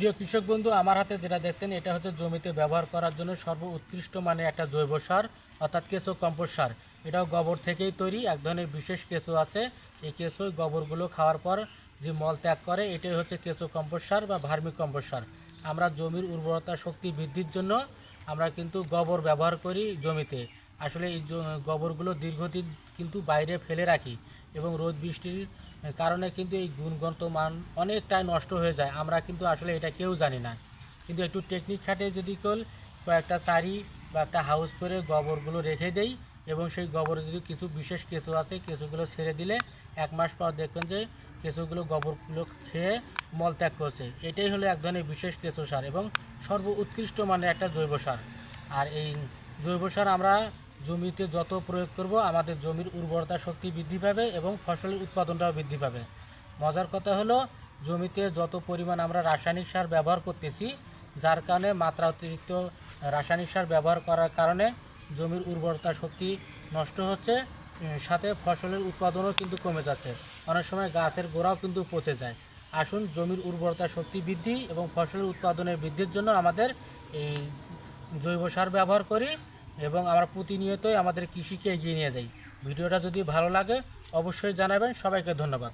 প্রিয় কৃষক বন্ধু, আমার হাতে যেটা দেখছেন, এটা হচ্ছে জমিতে ব্যবহার করার জন্য সর্ব উৎকৃষ্ট মানে একটা জৈব সার, অর্থাৎ কেঁচো কম্পোস্ট সার। এটাও গোবর থেকেই তৈরি, এক ধরনের বিশেষ কেঁচো আছে। এই কেঁচো গোবরগুলো খাওয়ার পর যে মল ত্যাগ করে, এটাই হচ্ছে কেঁচো কম্পোস্ট সার বা ভার্মি কম্পোস্ট সার। আমরা জমির উর্বরতা শক্তি বৃদ্ধির জন্য আমরা কিন্তু গোবর ব্যবহার করি জমিতে। আসলে এই গোবরগুলো দীর্ঘদিন কিন্তু বাইরে ফেলে রাখি এবং রোদ, বৃষ্টির কারণে কিন্তু এই গুণগত মান অনেকটাই নষ্ট হয়ে যায়। আমরা কিন্তু আসলে এটা কেউ জানি না। কিন্তু একটু টেকনিক খাটে যদি কেউ কয়েকটা চারি বা একটা হাউস করে গোবরগুলো রেখে দেই এবং সেই গোবরে যদি কিছু বিশেষ কেঁচো আছে, কেঁচোগুলো ছেড়ে দিলে এক মাস পর দেখবেন যে কেঁচোগুলো গোবরগুলো খেয়ে মলত্যাগ করছে। এটাই হলো এক ধরনের বিশেষ কেঁচো সার এবং সর্ব উৎকৃষ্ট মানের একটা জৈব সার। আর এই জৈব সার আমরা জমিতে যত প্রয়োগ করব, আমাদের জমির উর্বরতা শক্তি বৃদ্ধি পাবে এবং ফসলের উৎপাদনটাও বৃদ্ধি পাবে। মজার কথা হলো, জমিতে যত পরিমাণ আমরা রাসায়নিক সার ব্যবহার করতেছি, যার কারণে মাত্রা অতিরিক্ত রাসায়নিক সার ব্যবহার করার কারণে জমির উর্বরতা শক্তি নষ্ট হচ্ছে সাথে ফসলের উৎপাদনও কিন্তু কমে যাচ্ছে। অনেক সময় গাছের গোড়াও কিন্তু পচে যায়। আসুন, জমির উর্বরতা শক্তি বৃদ্ধি এবং ফসলের উৎপাদনের বৃদ্ধির জন্য আমাদের এই জৈব সার ব্যবহার করি। এবং আমরা প্রতিনিয়তই আমাদের কৃষিকে এগিয়ে নিয়ে যাই। ভিডিওটা যদি ভালো লাগে, অবশ্যই জানাবেন। সবাইকে ধন্যবাদ।